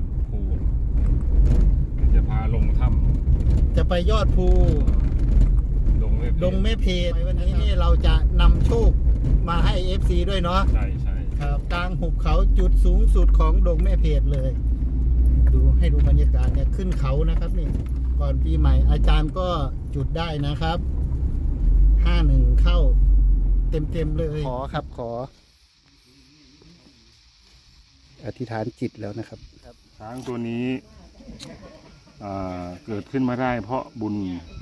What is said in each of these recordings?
ดภูจะพาลงถ้จะไปยอดภูำลงไม่ดงแม่เพจวันนี้นี่เราจะนำโชคมาให้ FC ด้วยเนาะใช่ใช่ครับกลางหุบเขาจุดสูงสุดของดงแม่เพจเลย ดูให้ดูบรรยากาศเนี่ยขึ้นเขานะครับนี่ก่อนปีใหม่อาจารย์ก็จุดได้นะครับห้าหนึ่งเข้า เต็มเต็มๆเลย ขอครับขอ อธิษฐานจิตแล้วนะครับ ช้างตัวนี้อ่าเกิดขึ้นมาได้เพราะบุญ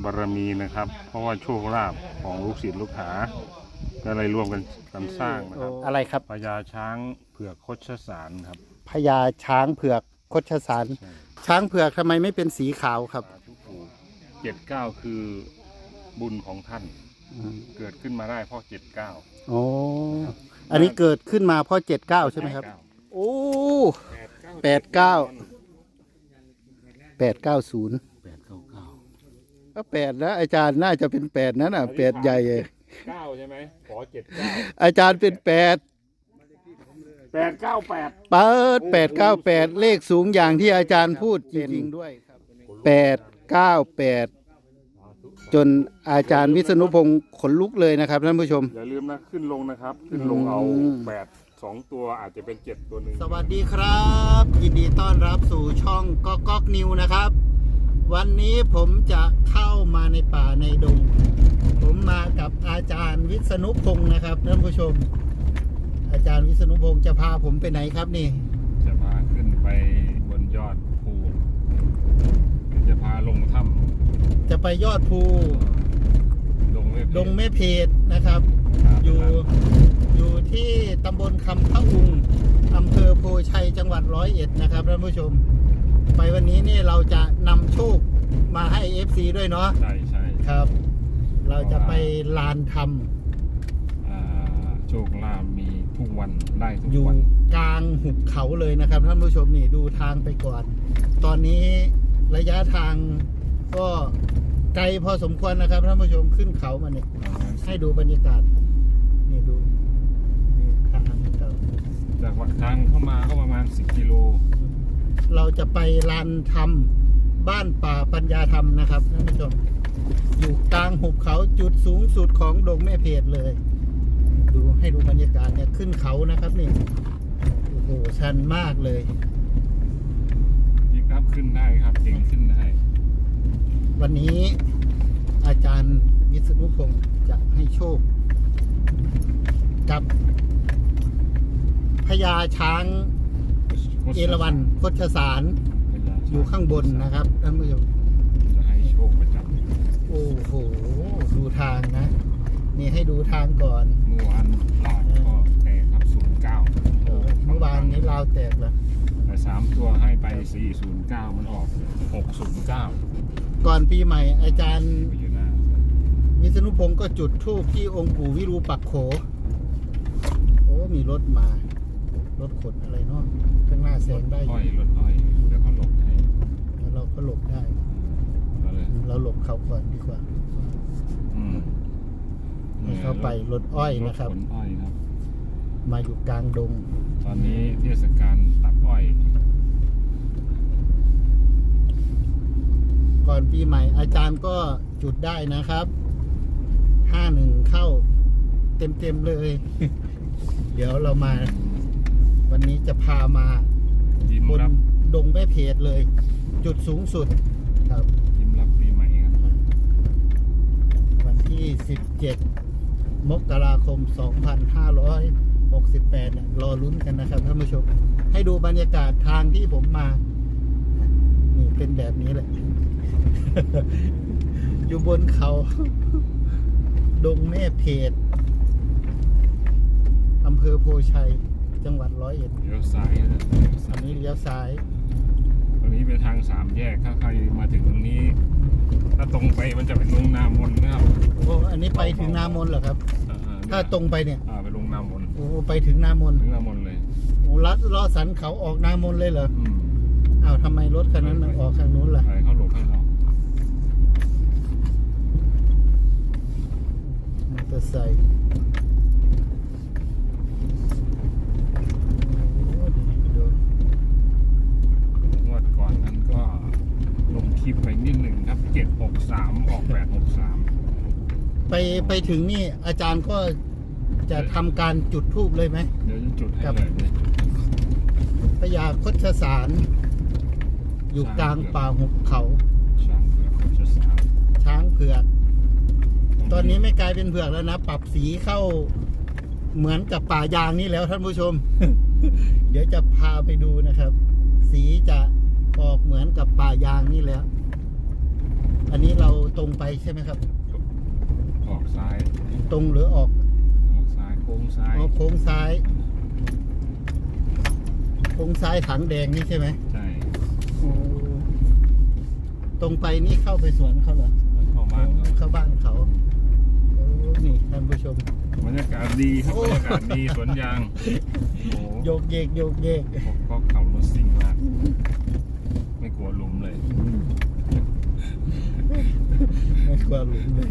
บารมีนะครับ เพราะว่าโชคลาภของลูกศิษย์ลูกหาก็เลยร่วมกันกันสร้างนะครับอะไรครับพญาช้างเผือกคดชสารครับพญาช้างเผือกคดชสารใช่ช้างเผือกทำไมไม่เป็นสีขาวครับสาธุปู่เจ็ดเก้าคือบุญของท่าน เกิดขึ้นมาได้เพราะเจ็ดเก้าโอ้อันนี้เกิดขึ้นมาเพราะเจ็ดเก้าใช่ไหมครับ โอ้ แปดเก้าแปดเก้าศูนย์แปดเก้าเก้าก็แปดนะอาจารย์น่าจะเป็นแปดนั่นอะแปดใหญ่เลยเก้าใช่ไหมขอเจ็ดเก้าอาจารย์เป็นแปดแปดเก้าแปดเปิดแปดเก้าแปดเลขสูงอย่างที่อาจารย์พูดจริงๆด้วยแปดเก้าแปดจนอาจารย์วิษณุพงศ์ขนลุกเลยนะครับท่านผู้ชม อย่าลืมนะ ขึ้นลงนะครับ ขึ้นลงเอาอืมแปด สองตัวอาจจะเป็นเจ็ดตัวหนึ่งสวัสดีครับ ยินดีต้อนรับสู่ช่องก๊อกก๊อกนิวนะครับ วันนี้ผมจะเข้ามาในป่าในดง ผมมากับอาจารย์วิษณุพงศ์นะครับท่านผู้ชม อาจารย์วิษณุพงศ์จะพาผมไปไหนครับนี่ จะพาขึ้นไปบนยอดภูจะพาลงถ้จะไปยอดภูำลงไม่ดงแม่เพจนะครับ อยู่อยู่ ที่ตำบลคำพะอุงอำเภอโพชัยจังหวัดร้อยเอ็ดนะครับท่านผู้ชม ไปวันนี้นี่เราจะนำโชคมาให้ FC ด้วยเนาะใช่ใช่ครับ เราจะไปลานทอ่าโชคลาภมีทุกวันได้ทุำกอยู่วันกลางหุบเขาเลยนะครับท่านผู้ชมนี่ดูทางไปก่อน ตอนนี้ระยะทางก็ไกลพอสมควรนะครับท่านผู้ชมขึ้นเขามาเนี่ยให้ดูบรรยากาศ นี่ดูนี่ทางเข้า จากวัดทางเข้ามาก็ประมาณ 10กิโลเราจะไปลานธรรมบ้านป่าปัญญาธรรมนะครับท่านผู้ชม อยู่กลางหุบเขาจุดสูงสุดของดงแม่เพจเลย ดูให้ดูบรรยากาศเนี่ยขึ้นเขานะครับนี่โอ้โหชันมากเลยยิกอัพขึ้นได้ครับเก่งขึ้นได้ วันนี้อาจารย์วิศนุพงศ์จะให้โชคกับ พญาช้างเอราวัณโคชสารอยู่ข้างบนนะครับท่านผู้ชมจะให้โชคประจโอ้โหดูทางนะ นี่ให้ดูทางก่อนำเมื่อวานลาดก็แตกครับศูนย์เก้าเออเมื่อวานนี้ลาวแตกแล้วแต่สามตัวให้ไปสี่ศูนย์เก้ามันออกหกศูนย์เก้าก่อนปีใหม่อาจารย์ไปอยู่หน้าวิษณุพงศ์ก็จุดธูปที่องค์ปู่วิรูปักโข โอ้มีรถมา รถขนอะไรเนาะข้างหน้าแซงได้ออ้อยู่ยรถอ้อยเดี๋ยวเขาหลบให้แล้วเราก็หลบได้ ก็เลยเราหลบเขาก่อนดีกว่าอืมให้เขาไปรถอ้อยนะครับ ถขนอ้อยครับ มาอยู่กลางดง ตอนนี้เทศกาลตัดอ้อยก่อนปีใหม่ อาจารย์ก็จุดได้นะครับ ห้าหนึ่งเข้าเต็มเต็มๆเลย เดี๋ยวเรามา วันนี้จะพามายิ้มบนรับดงแม่เพจเลย จุดสูงสุดครับ ยิ้มรับปีใหม่ครับวันที่ 17 มกราคม 2568เนี่ยรอลุ้นกันนะครับท่านผู้ชม ให้ดูบรรยากาศทางที่ผมมา นี่เป็นแบบนี้แหละ อยู่บนเขา ดงแม่เพจอำเภอโพชัย จังหวัดร้อยเอ็ดเดี๋ยวซ้ายนะเดี๋ยวซ้าอันยนี้เลี้ยวซ้าย ตรงนี้เป็นทางสามแยกถ้าใครมาถึงตรงนี้ ถ้าตรงไปมันจะเป็นลงนามนนะครับโอ้อันนี้ไปถึงนามนเหรอครับ อ่าถ้าตรงไปเนี่ยอ่าไปลงนามนโอ้ไปถึงนามนถึงนามนเลยโอ้ลัดล้อสันเขาออกนามนเลยเหรออืมอ้าวทำไมรถคันนั้นมันออกทางนู้นล่ะใครเขาหลบให้เรามอเตอร์ไซค์โอ้ดีดู สามออกแปดหกสามไปไปถึงนี่อาจารย์ก็จะทำการจุดทูบเลยไหม เดี๋ยวจะจุดให้ครับเลยเนี่ยพญาคดชสาร อยู่กลางป่าหุบเขา ช้างเผือกโคชสามช้างเผือก ตอนนี้ไม่กลายเป็นเผือกแล้วนะ ปรับสีเข้าเหมือนกับป่ายางนี่แล้วท่านผู้ชม เดี๋ยวจะพาไปดูนะครับ สีจะออกเหมือนกับป่ายางนี่แล้ว อันนี้เราตรงไปใช่ไหมครับ ออกซ้าย ตรงหรือออกออกซ้าย โค้งซ้ายอ๋อโค้งซ้าย โค้งซ้ายถังแดงนี่ใช่ไหมใช่โอ้ตรงไปนี่เข้าไปสวนเขาเหรอแล้วเข้าบ้านเขาเข้าบ้านเขาโอ้นี่ท่านผู้ชม บรรยากาศดีครับโอ้บรรยากาศดีสวนยางโอ้โหโยกเยกโยกเยกพวกก็ขับรถซิ่งมากไม่กลัวหลุมเลย ไม่กลัวหลุมเลย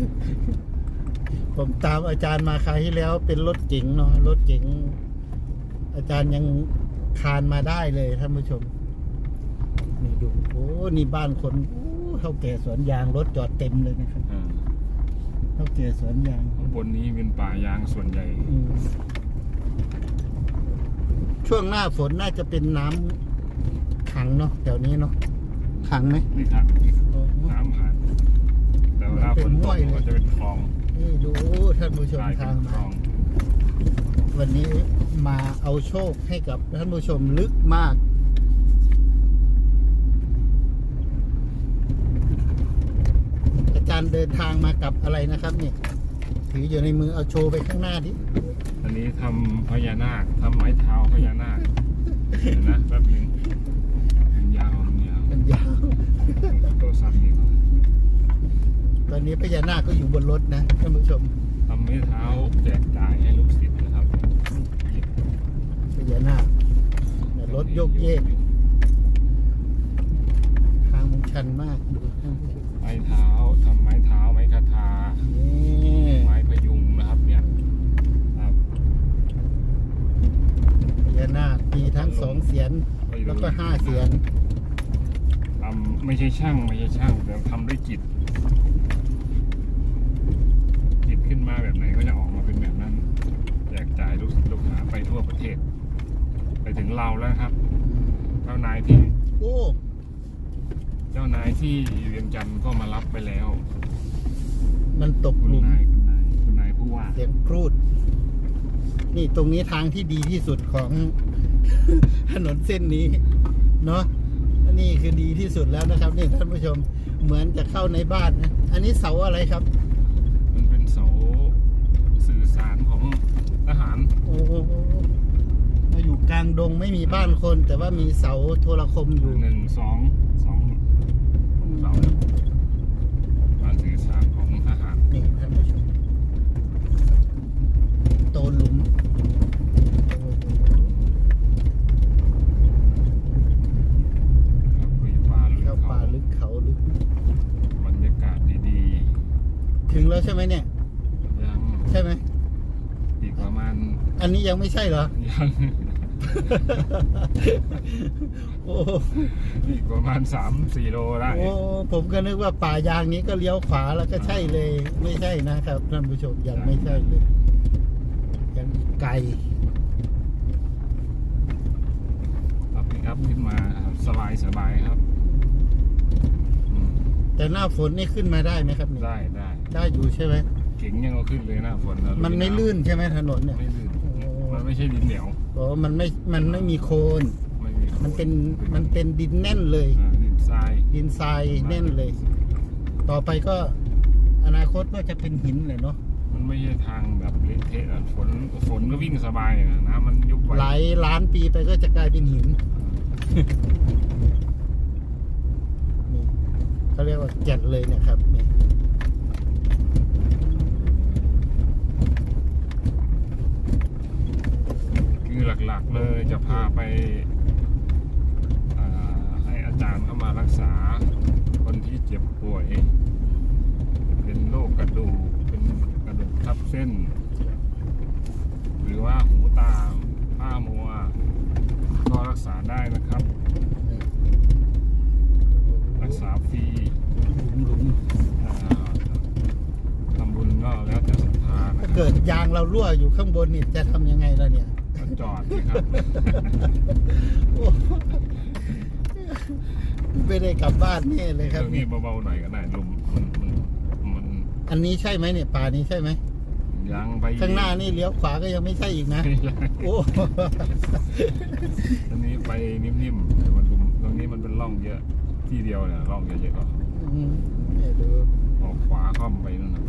ผมตามอาจารย์มาคราวที่แล้วเป็นรถเก๋งเนาะรถเก๋งอาจารย์ยังคานมาได้เลยท่านผู้ชม นี่ดูโอ้นี่บ้านคนโอ้เท่าแก่สวนยางรถจอดเต็มเลยนะครับอ่าเท่าแก่สวนยางข้างบนนี้เป็นป่ายางส่วนใหญ่ อืมช่วงหน้าฝนน่าจะเป็นน้ำขังเนาะแถวนี้เนาะขังไหมนี่ครับ โอ้โห น้ำผ่าน แต่เวลาฝนตกมันก็จะเป็นคลองนี่ดูท่านผู้ชมกลายเป็ทานงคลมาองวันนี้มาเอาโชคให้กับท่านผู้ชมลึกมากอาจารย์เดินทางมากับอะไรนะครับนี่ถืออยู่ในมือเอาโชว์ไปข้างหน้าดิอันนี้ทำพญานาคทำไม้เท้าพญานาคเดี๋ยวนะแป๊บนึงมันยาวมันยาวมันยาวตัวสั้นนี่ก่อน ตอนนี้พญานาคก็อยู่บนรถนะท่านผู้ชมทำไม้เท้าแจกจ่ายให้ลูกศิษย์นะครับพญานาคเนี่ยรถโยกเยกทางมันชันมากดูท่านผู้ชมไม้เท้าทำไม้เท้าไม้คาทานี่ไม้พยุงนะครับเนี่ยครับพญานาคมีทั้งสองเสียนแล้วก็ห้าเสียนทำไม่ใช่ช่างไม่ใช่ช่างแต่ทำด้วยจิต จิตขึ้นมาแบบไหนก็จะออกมาเป็นแบบนั้นแจกจ่ายลูกศิษย์ลูกหาไปทั่วประเทศ ไปถึง เราแล้วครับ เจ้านายที่โอ้เจ้านายที่เวียงจันทร์ก็มารับไปแล้ว มันตกคุหณลุมนายคุณนายคุณนายผู้ว่า เสียงครูด นี่ตรงนี้ทางที่ดีที่สุดของ ถนนเส้นนี้ เนาะอันนี่คือดีที่สุดแล้วนะครับนี่ท่านผู้ชมเหมือนจะเข้าในบ้านนะ อันนี้เสาอะไรครับ มันเป็นเสาสื่อสารของทหาร โอ้โหมาอยู่ กลางดงไม่มีบ้านคน แต่ว่ามีเสาโทรคมอยู่หนึ่งสองสองเสาการสื่อสารของทหารนี่ท่านผู้ชมโตนหลุมโอ้โหครับคุยป่าลึกเข้าป่าลึกเขาลึกบรรยากาศดีถึงแล้วใช่ไหมเนี่ยยังใช่ไหมอีกประมาณ อันนี้ยังไม่ใช่เหรอยัง โอ้โหอีกประมาณสามสี่โลได้โอ้ผมก็นึกว่าป่ายางนี้ก็เลี้ยวขวาแล้วก็ใช่เลย ไม่ใช่นะครับท่านผู้ชมยังไม่ใช่เลย ยังอีกไกลครับนี่ครับขึ้นมาครับสบายสบายครับอืมแต่หน้าฝนนี่ขึ้นมาได้ไหมครับเนี่ยได้ได้ได้อยู่ใช่ไหมเก่งยังเอาขึ้นเลยหน้าฝนแล้วมันไม่ลื่นใช่ไหมถนนเนี่ยไม่ลื่นโอ้ มันไม่ใช่ดินเหนียวโอ้มันไม่ มันไม่มีโคลนไม่มีมันเป็น มันเป็นดินแน่นเลย อ่าดินทรายดินทรายแน่นเลย ต่อไปก็อนาคตก็จะเป็นหินเลยเนาะ มันไม่ใช่ทางแบบเละเทะอะฝนฝนก็วิ่งสบายนะน้ำมันยุบไวหลายล้านปีไปก็จะกลายเป็นหิน นี่เขาเรียกว่าแก่นเลยนะครับนี่ คือหลักๆเลยจะพาไปาให้อาจารย์เข้ามารักษาคนที่เจ็บป่วย เป็นโรคกระดูกเป็นกระดูกทับเส้น หรือว่าหูตาผ้ามัว ก็รักษาได้นะครับ รักษาฟรีหลุมหลุมอ่าก็แล้วแต่ศรัทธานะถ้าเกิดยางเรารั่วอยู่ข้างบนนี่จะทำยังไงล่ะเนี่ย ก็จอดสิครับ โอ้ไม่ได้กลับบ้านแน่เลยคเรื่รับองนี้เนี่ยเบาๆหน่อยก็ได้ลมมันมันมันอันนี้ใช่ไหมเนี่ยป่านี้ใช่ไหมยังไปข้างหน้านี่เลี้ยวขวาก็ยังไม่ใช่อีกนะ โอ้ อันนี้ไปนิ่มๆแต่มันลุมตรงนี้มันเป็นร่องเยอะ ที่เดียวเนี่ยร่องเยอะๆก็อืมเดี๋ยวดูออกขวาค่อมไปนั่นน่ะ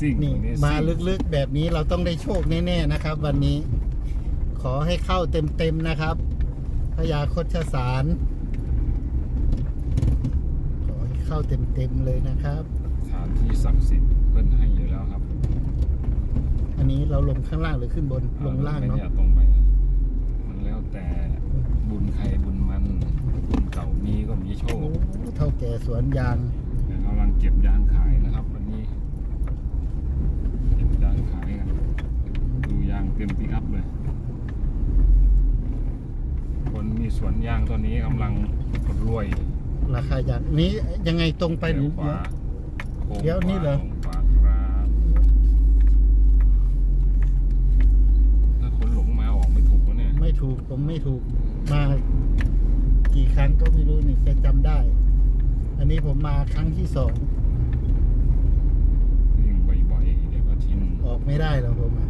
ซิ่งซิ่งนี่ตรงนี้มาซิ่งลึกๆแบบนี้เราต้องได้โชคแน่ๆนะครับ วันนี้ ขอให้เข้าเต็มๆนะครับพญาคชสาร ขอให้เข้าเต็มๆเลยนะครับ สถานที่ศักดิ์สิทธิ์เพิ่นให้อยู่แล้วครับอันนี้เราลงข้างล่างหรือขึ้นบนลงล่างไม่เนาะเนี่ยตรงไปนะมันแล้วแต่บุญใครบุญมันบุญเก่ามีก็มีโชโอ้คเท่าแก่สวนยางเดี๋ยวกำลังเก็บยางขายนะครับ วันนี้ เก็บยางขายกันดูยาง เต็มปิกอัพเลย คนมีสวนยางตอนนี้กำลังรวยราคายางนี้ยังไงตรงไปหรือขวาโค้งเดี๋ยวนี่เหรอขวาโค้งขวาครับถ้าคนหลงมาออกไม่ถูกวะเนี่ย ไม่ถูกผมไม่ถูกมากี่ครั้งก็ไม่รู้นี่จะจำได้ อันนี้ผมมาครั้งที่สองวิ่งบ่อยๆเดี๋ยวก็ชินออกไม่ได้แล้วผมอะ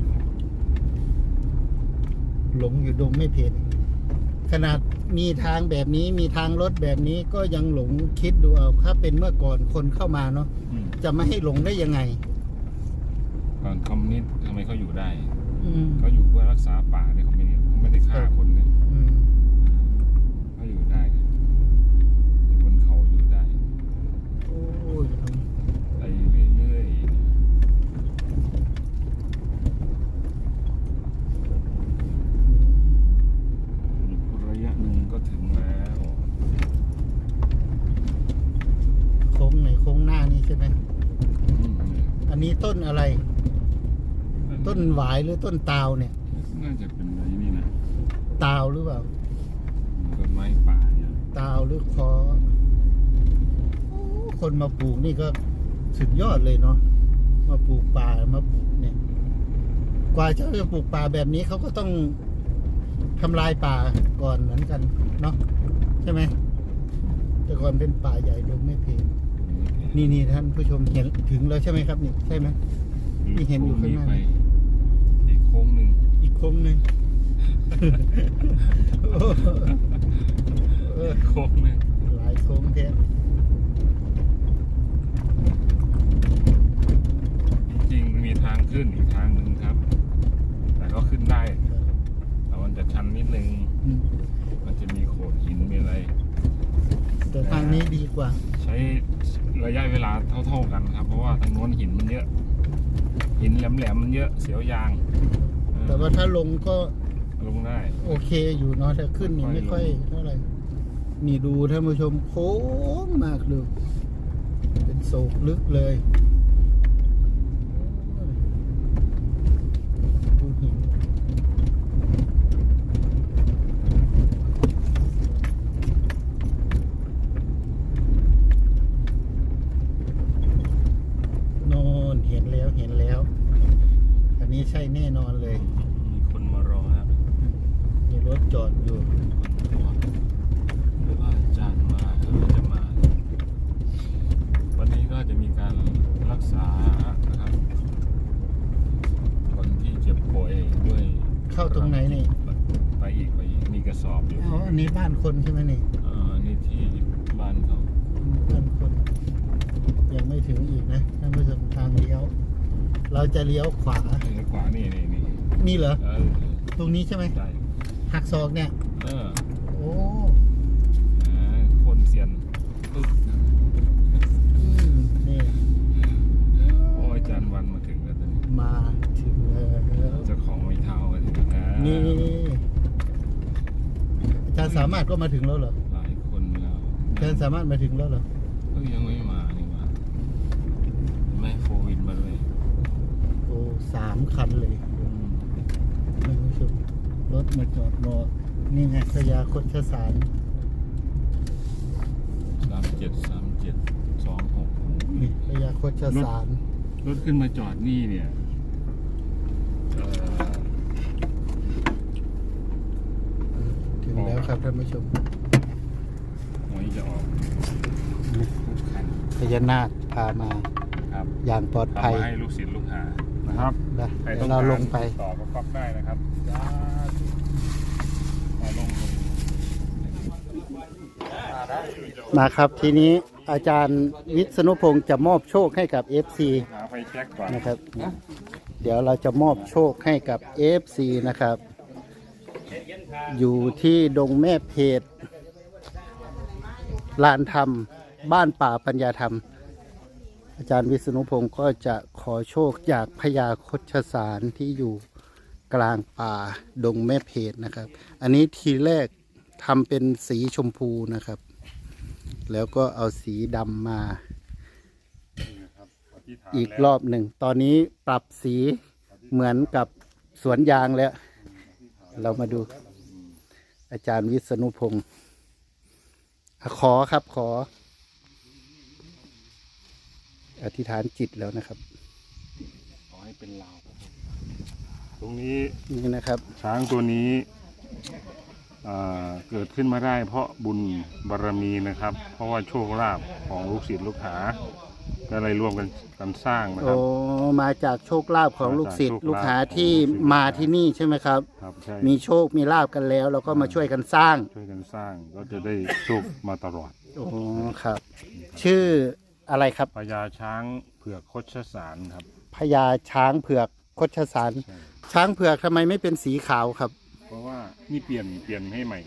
หลงอยู่ดงไม่เพนขนาดมีทางแบบนี้มีทางรถแบบนี้ก็ยังหลงคิดดูเอาถ้าเป็นเมื่อก่อนคนเข้ามาเนาะอืมจะไม่ให้หลงได้ยังไง ก่อนคอมมิวนิสต์ทำไมเขาอยู่ได้ อืม เขาอยู่เพื่อรักษาป่าในคอมมิวนิสต์เขาไม่ได้ฆ่าคนเนี่ย อืม เขาอยู่ได้อยู่บนเขาอยู่ได้ โอ้ย ไปเรื่อยๆอีกระยะหนึ่งก็ถึงแล้ว โค้งไหนโค้งหน้านี่ใช่ไหม อืม อันนี้ต้นอะไร ต้ นหวายหรือต้นตาวเนี่ย น่าจะเป็นอะไรนี่นะตาวหรือเปล่า ต้นไม้ป่าเนี่ยตาวหรือคอโอ้คนมาปลูกนี่ก็สุดยอดเลยเนาะมาปลูกป่ามาปลูกเนี่ย กว่าจะปลูกป่าแบบนี้เขาก็ต้องทำลายป่าก่อนเหมือนกันเนาะใช่ไหมแต่ก่อนเป็นป่าใหญ่ดงไม่เพลงนี่นี่ท่านผู้ชมเห็นถึงแล้วใช่ไหมครับนี่ใช่ไหม ที่เห็นอยู่ข้างหน้า ไปอีก โค้งหนึ่งอีกโค้งหนึ่งเออโค้งหนึ่งหลายโค้งแท้จริงๆมีทางขึ้นอีกทางหนึ่งครับ แต่ก็ขึ้นได้ แต่มันจะชันนิดนึงอืมมันจะมีโขดหินมีอะไร แต่ทางนี้ดีกว่า ใช้ระยะเวลาเท่า ๆกันครับ เพราะว่าทางโน้นหินมันเยอะ หินแหลมๆมันเยอะเสียวยางเออแต่ว่าถ้าลงก็ลงได้ โอเคอยู่เนาะถ้าขึ้นนี่ไม่ค่อยเท่าไหร่นี่ดูท่านผู้ชมโค้งมากเลยเป็นโศกลึกเลยดูหินโน่นเห็นแล้วเห็นแล้ว อันนี้ใช่แน่นอนเลย มีคนมารอครับ มีรถจอดอยู่ คนมารอหรือว่าอาจารย์มาหรือว่าจะมา วันนี้ก็จะมีการรักษานะครับ คนที่เจ็บป่วยด้วย เข้าตรงไหนนี่ ไปอีกไปอีกมีกระสอบอยู่ อ๋ออันนี้บ้านคนใช่ไหมนี่ อ่านี่ที่บ้านเขา บ้านคน ยังไม่ถึงอีกนะท่านผู้ชมทางเลี้ยว เราจะเลี้ยวขวาทางขวานี่นี่นี่นี่เหรอ เออตรงนี้ใช่ไหมใช่หักศอกเนี่ย เออโอ้อ่าคนเซียนปึ๊บอืมนี่โอ้ยอาจารย์วันมาถึงแล้วตอนนี้มาถึงแล้วเจ้าของไม้เท้ามาถึงแล้ว นี่อาจารย์สามารถก็มาถึงแล้วเหรอหลายคนแล้วอาจารย์สามารถมาถึงแล้วเหรอ เอ้ยยังไม่มานี่มาไม่โควิดมาด้วย โอ้ สามคันเลยอืมท่านผู้ชมรถมาจอดรอนี่ไงสยาคตสารสามเจ็ดสามเจ็ดสนี่พญาโคชสารรถขึ้นมาจอดนี่เนี่ยเอ่อถึงแล้วครับท่านผู้ชมหวยจะออกทุกคันพญานาคพามา ครับ อย่างปลอดภัยทำมาให้ลูกศิษย์ลูกหา นะครับนะใครเดี๋ต้ยอวงเราการลงไปต่อก็ก๊อกได้นะครับสาธุมาลงลงมาครับทีนี้อาจารย์วิษณุพงศ์จะมอบโชคให้กับ FC หาไฟแช็กก่อนนะครับ เดี๋ยวเราจะมอบโชคให้กับ FC นะครับ อยู่ที่ดงแม่เพจลานธรรม บ้านป่าปัญญาธรรม อาจารย์วิษณุพงศ์ก็จะขอโชคจากพญาคชสารที่อยู่กลางป่าดงแม่เพจนะครับ อันนี้ทีแรกทำเป็นสีชมพูนะครับ แล้วก็เอาสีดำมานี่นะครับอธิษฐานอีกแล้วรอบหนึ่ง ตอนนี้ปรับสีเหมือนกับสวนยางแล้ว เรามาดูอาจารย์วิษณุพงศ์อะขอครับขอ อธิษฐานจิตแล้วนะครับ ขอให้เป็นลาวครับตรงนี้นี่นะครับ ช้างตัวนี้อ่าเกิดขึ้นมาได้ เพราะบุญบารมีนะครับ เพราะว่าโชคลาภของลูกศิษย์ลูกหา ก็เลยร่วมกันกันสร้างนะคโอ้ รับ มาจากโชคลาภของลูกศิษย์มาจากโชคลาภลูกหาของที่ลูกศิษย์ มาที่นี่ใช่ไหมครับ ครับใช่มีโชคมีลาบกันแล้วเราก็มาช่วยกันสร้างช่วยกันสร้างก็จะได้โชคมาตลอด โอ้ครับ ชื่อ อะไรครับพญาช้างเผือกโคชสารครับ พญาช้างเผือกคชสาร ใช่ ช้างเผือกทำไมไม่เป็นสีขาวครับ เพราะว่านี่เปลี่ยนเปลี่ยนให้ใหม่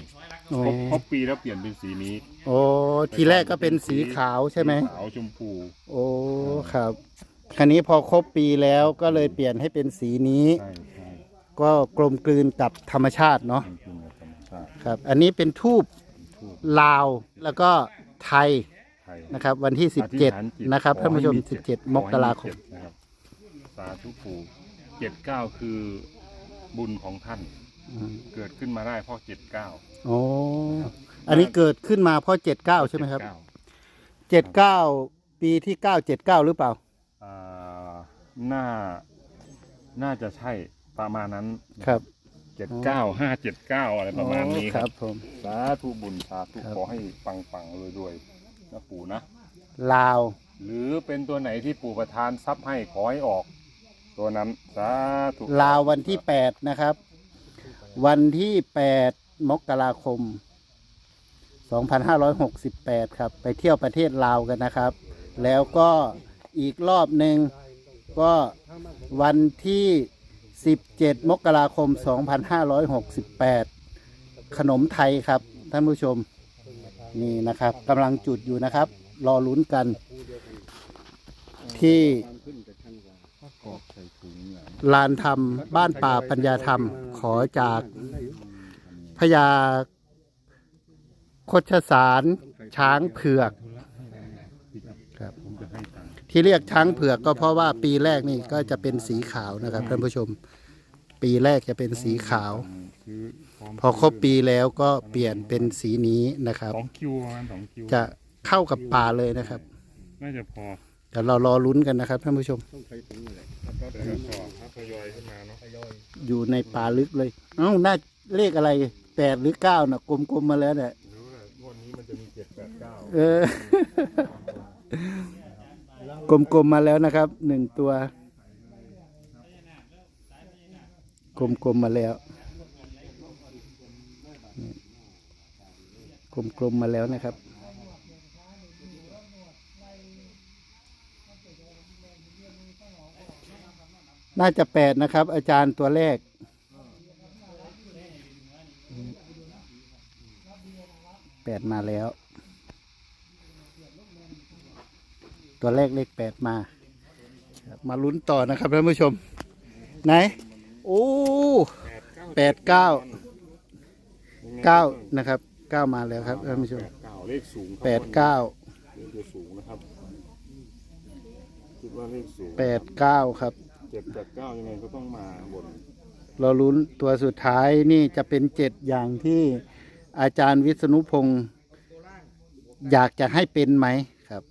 โอ้ครบครบปีแล้วเปลี่ยนเป็นสีนี้โอ้ทีแรกก็เป็นสีขาวใช่ไหม สีขาวชมพู โอ้ครับคันนี้พอครบปีแล้วก็เลยเปลี่ยนให้เป็นสีนี้ ใช่ใช่ก็กลมกลืนกับธรรมชาติเนาะมันคือธรรมชาติครับ อันนี้เป็นทูบทูบลาวแล้วก็ไทย ไทยนะครับ วันที่อธิษฐานจิต17 นะครับท่านผู้ชมขอให้เจ็ด17 มกราคมขอให้เจ็ดนะครับสาธุปู่เจ็ดเก้าคือบุญของท่านอืมเกิดขึ้นมาได้เพราะเจ็ดเก้าโอ้อันนี้เกิดขึ้นมาเพราะ79ใช่ไหมครับ79ปีที่979หรือเปล่าอ่าน่าน่าจะใช่ประมาณนั้นครับเจ็ดเก้าห้าเจ็ดเก้าอะไรประมาณนี้อ๋อคครัรับบผมสาธุบุญสาธุครับขอให้ปังปังรวยรวยๆ นะปู่นะ ลาว หรือเป็นตัวไหนที่ปู่ประทานทรัพย์ให้ขอให้ออก ตัวนั้นสาธุลาววันที่8นะครับ วันที่8มกราคม 2568 ครับ ไปเที่ยวประเทศลาวกันนะครับ แล้วก็อีกรอบหนึ่งก็วันที่ 17 มกราคม 2568 ขนมไทยครับ ท่านผู้ชม นี่นะครับกำลังจุดอยู่นะครับ รอลุ้นกันที่กรอกใส่ถุงเนี่ยลานธรรมบ้านป่าปัญญาธรรม ขอจากพญาคชสารช้างเผือกครับผมจะให้ตังค์ที่เรียกช้างเผือกก็เพราะว่าปีแรกนี่ก็จะเป็นสีขาวนะครับท่านผู้ชม ปีแรกจะเป็นสีขาวคือ พร้มพอครบปีแล้วก็เปลี่ยนเป็นสีนี้นะครับ สองคิวประมาณสองคิวจะเข้ากับป่าเลยนะครับ น่าจะพอเดี๋ยวเรารอลุ้นกันนะครับท่านผู้ชมแต่ก็พอถ้าทยอยขึ้นมาเนาะอยู่ในป่าลึกเลย เอ้าน่าเลขอะไรแปดหรือเก้าน่ะกลมๆมาแล้วเนี่ยรู้แหละงวันนี้มันจะมีเจ็ดแปดเก้าเออ กลมๆมาแล้วนะครับหนึ่งตัว กลมๆมาแล้ว กลมๆมาแล้วนะครับ น่าจะแปดนะครับ อาจารย์ตัวแรก แปดมาแล้ว ตัวแรกเลขแปดมา มาลุ้นต่อนะครับท่านผู้ชม ไหน โอ้แปดเก้าเก้านะครับ เก้ามาแล้วครับท่านผู้ชมแปดเก้าเลขสูงครับแปดเก้าเลขจะสูงนะครับคิดว่าเลขสูงแปดเก้าครับเจ็ดแปดเก้ายังไงก็ต้องมาบนเราลุ้นตัวสุดท้ายนี่จะเป็นเจ็ดอย่างที่อาจารย์วิษณุพงศ์อยากจะให้เป็นไหมครับ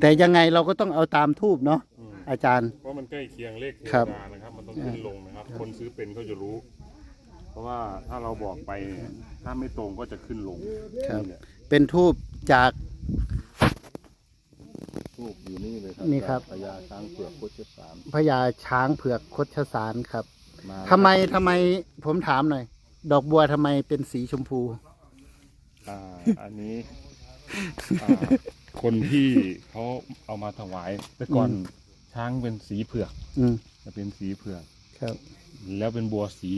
แต่ยังไงเราก็ต้องเอาตามทูบเนาะอืมอาจารย์ เพราะมันใกล้เคียงเลขเทครัวบดานะครับ มันต้องขึ้นลงนะครับ คนซื้อเป็นเขาจะรู้ เพราะว่าถ้าเราบอกไปเนี่ยถ้าไม่ตรงก็จะขึ้นลงครับ นี่แหละเป็นทูบจากทูบอยู่นี่เลยครับนี่ครับพญาช้างเผือกโคชสามพญาช้างเผือกคดชสารครับมาทำไมทำไมผมถามหน่อย ดอกบัวทำไมเป็นสีชมพู อ่าอันนี้อ่าคนที่เขาเอามาถวาย แต่ก่อนอืม ช้างเป็นสีเผือกอืมจะเป็นสีเผือก ครับ แล้วเป็นบัวสี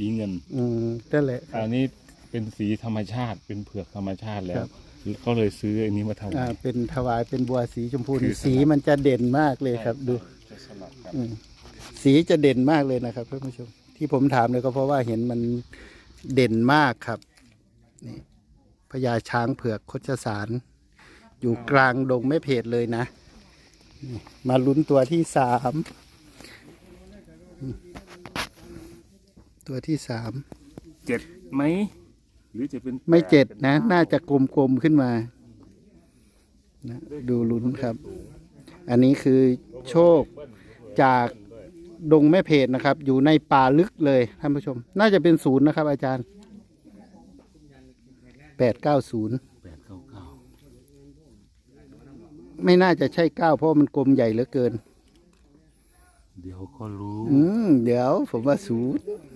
สีเงิน อืมนั่นแหละ อันนี้เป็นสีธรรมชาติ เป็นเผือกธรรมชาติแล้คว รับเขาเลยซื้ออันนี้มาถวาอ่ายเป็นถวายเป็นบัวสีชมพูคือสีมันจะเด่นมากเลยครับ ดูจะสลับกันอืมสีจะเด่นมากเลยนะครับท่านผู้ชม ที่ผมถามเลยก็เพราะว่าเห็นมันเด่นมากครับนี่พญาช้างเผือกคชสาร อยู่กลางดงไม่เพจเลยนะนี่มาลุ้นตัวที่สามอืม ตัวที่สามเจ็ดไหมหรือจะเป็นไม่เจ็ดแปนะป็น่าจะกลมๆขึ้นมานะดูลุ้นครับ อันนี้คือโชคจากดงแม่เพจนะครับ อยู่ในป่าลึกเลยท่านผู้ชม น่าจะเป็นศูนย์นะครับ อาจารย์แปดเก้าศูนย์แปดเก้าเก้าไม่น่าจะใช่เก้าเพราะมันกลมใหญ่เหลือเกิน เดี๋ยวก็รู้ อืม เดี๋ยวผมว่าศูนย์อ๋อ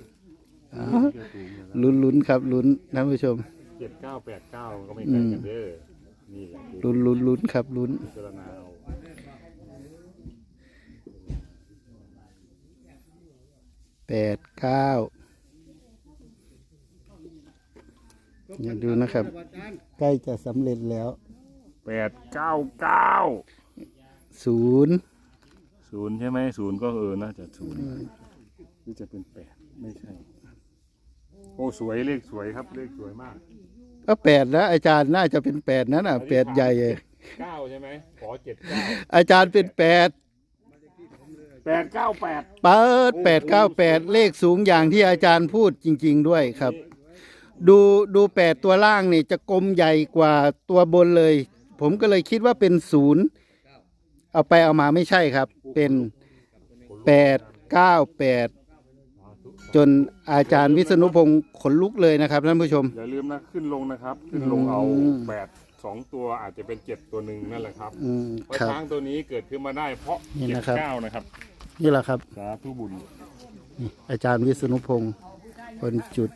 ลุ้นลุ้นครับลุ้นท่านผู้ชมเจ็ดเก้าแปดเก้าก็ไม่ไกลกันเด้อนี่แหละคือลุ้นลุ้นลุ้นครับลุ้น พิจารณาเอาแปดเก้าอย่าดูนะครับ ใกล้จะสำเร็จแล้วแปดเก้าเก้าศูนย์ศูนย์ใช่ไหมศูนย์ก็เออน่าจะศูนย์หรือจะเป็นแปดไม่ใช่ โอ้สวยเลขสวยครับเลขสวยมากก็แปดแล้วอาจารย์น่าจะเป็นแปดนั่นน่ะแปดใหญ่เลยเก้าใช่ไหมขอเจ็ดเก้าอาจารย์เป็นแปดแปดเก้าแปดเปิดแปดเก้าแปดเลขสูงอย่างที่อาจารย์พูดจริง ๆ ด้วยครับ ดูดูแปดตัวล่างนี่จะกลมใหญ่กว่าตัวบนเลย ผมก็เลยคิดว่าเป็นศูนย์เอาไปเอามาไม่ใช่ครับ เป็นแปดเก้าแปด จนอาจารย์วิษณุพงศ์ขนลุกเลยนะครับท่านผู้ชม อย่าลืมนะขึ้นลงนะครับ ขึ้นลงเอาอืมแปดสองตัวอาจจะเป็นเจ็ดตัวหนึ่งนั่นแหละครับอืมเพราะครับ ช้างตัวนี้เกิดขึ้นมาได้เพราะนี่เจ็ดนะครับ เก้านะครับนี่แหละครับ สาธุบุญนี่อาจารย์วิษณุพงศ์คนจุด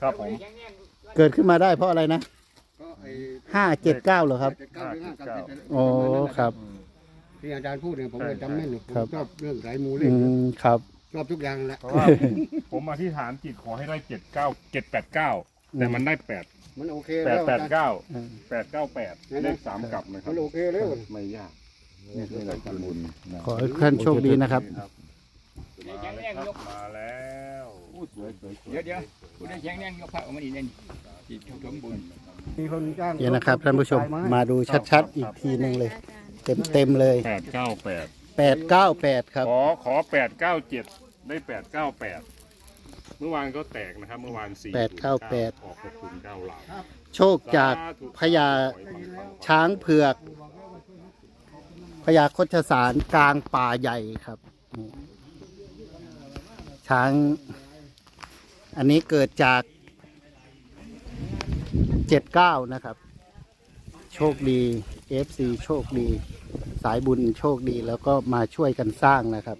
ครับผมเกิดขึ้นมาได้เพราะอะไรนะก็ไอ้ห้าเจ็ดเก้าเหรอครับเจ็ดเก้าหรือห้าเก้าเจ็ดอ๋อครับ ที่อาจารย์พูดเนี่ยผมเลยจำแม่นอยู่ผมครับ ชอบเรื่องสายมูเลอืขมครับชอบทุกอย่างแหละเพราะว่าผมอธิษฐานจิตขอให้ได้เจ็ดเก้าเจ็ดแปดเก้าแต่มันได้แปดมันโอเคแปแล้ดวแปดอาจารย์ เก้าอืม แปดเก้าแปดเลขสามกลับนะครัมับนโอเคแล้ว ไม่ยากนี่คือหลักบุญนะขอให้ท่านโชคดีนะครับ มาแล้วครับมาแล้วอู้สวยสวยสวย เดี๋ยวเดี๋ยวคุณได้แข็งแรงยกพระออกมาดีเด่นจิตสมบูรณ์ มีคนจ้างเดี๋ยวนะครับท่านผู้ชมมาดูชัดๆอีกทีหนึ่งเลย เต็มเต็มๆเลยแปดเก้าแปดแปดเก้าแปดครับ ขอขอแปดเก้าเจ็ดได้แปดเก้าแปดเมื่อวานก็แตกนะครับ เมื่อวานสี่แปดเก้าแปดออกหกศูนย์เก้าหลังโชคจากพญาช้างเผือกพญาคชสารกลางป่าใหญ่ครับนี่ช้าง อันนี้เกิดจากเจ็ดเก้านะครับ โชคดี FC โชคดี สายบุญโชคดีแล้วก็มาช่วยกันสร้างนะครับ